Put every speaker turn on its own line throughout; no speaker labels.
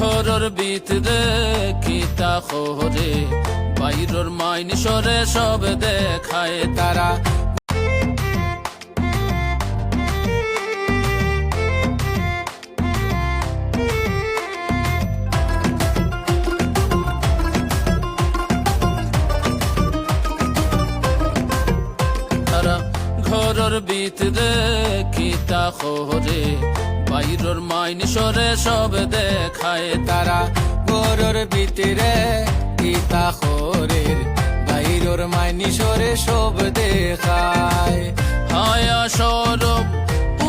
ঘরর ভিতরে কিতা খোরে বাইরর মাইন সরে সব দেখায় তারা। ঘরর ভিতরে কিতা খোরে বাইরর মাইন সরে সব দেখায় তারা।
গরুর ভিতরে কিতা খোরের, বাইরোর মাইনি সরে সব দেখায়।
হায়া সরব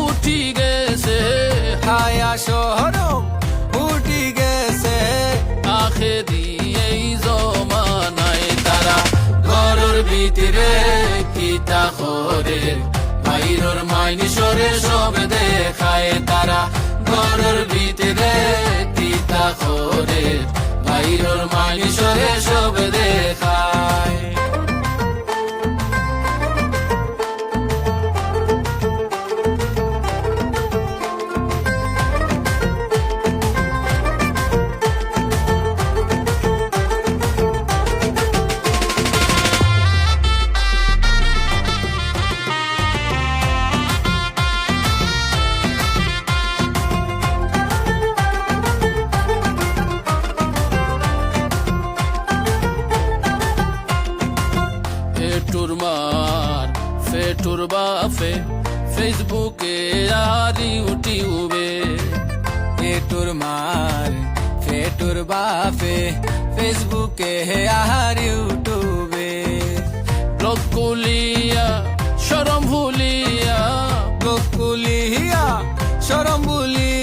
উঠি গেছে,
হায়া শহরম উঠি গেছে।
আখে দিয়েই জমানায় তারা ঘরর ভিতরে কিতা খোরে বাইরর মাইনি সরে সব দেখায় তারা। ঘরর ভিতরে তিতা খোরে বাইরর মাইনি সরে সব মার ফেটুর বাফে ফেসবুকে আর ইউটিউবে
ফেটুর মার ফেটুর বাপে ফেসবুকে আর ইউটিউবে
ব্লগ কুলিয়া, শরম ভুলিয়া।
বকুলিয়া কুলিয়া, শরম
যেমনে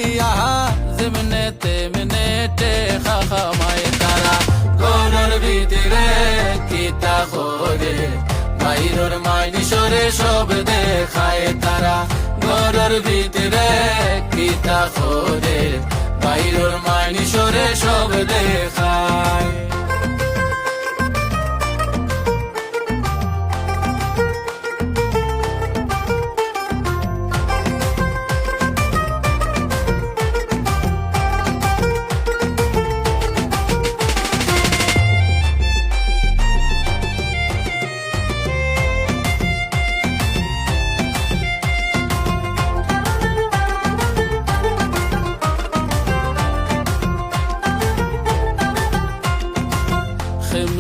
বাইরের মাইনি সরে সব দেখায় তারা। ঘরের ভিতরে কিতা করে বাইরের মাইনি সরে সব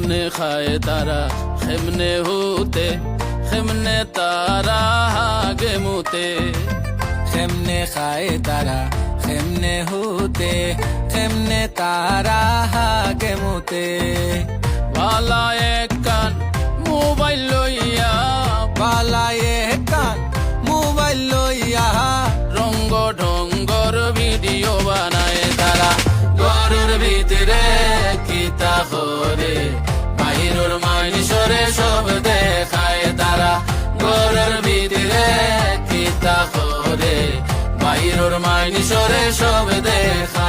খেমনে খায় তারা খেমনে হুতে খেমনে তারা হাগে মুতে।
খেমনে খায় তারা খেমনে হুতে খেমনে তারা হাগে মুতে।
এক কান মোবাইল লইয়া
পালায়ে কান মোবাইল লইয়া।
রঙ্গ ঢঙ্গর ভিডিও বানায় তারা ঘরের ভিতরে কিতা করে সব দেখায় তারা। ঘরের ভিতরে কিতা করে? বাইরের মাইনসরে সব দেখায়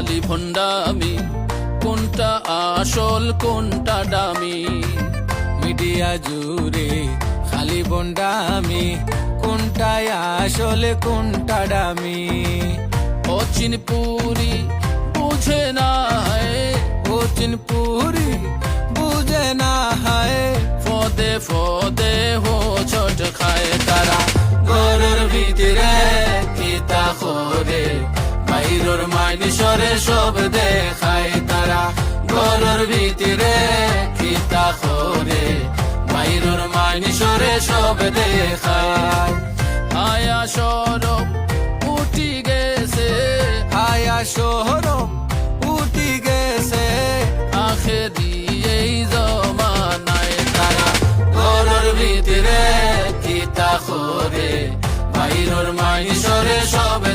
খালি ভণ্ডামি, কোনটা আসল, কোনটা দামি?
মিডিয়া জুড়ে খালি বন্ডামি কোনটায় আসলে, কোনটা ডামি
অচিন পুরি বুঝে না
ওচিন পুরি বুঝে না হায়।
ফদে ফদে হো ছট খায় তারা, ঘরের ভিতরে কিতা সরে সব দেখায় তারা। ঘরের ভিতরে কিতা করে? বাইরের মাইন সরে সব দেখায় আয়া সরব উঠি গেছে।
আয়া শহরম উঠি গেছে।
আখে দিয়েই জমানায় তারা। ঘরের ভিতরে কিতা করে? বাইরের মাইসরে সব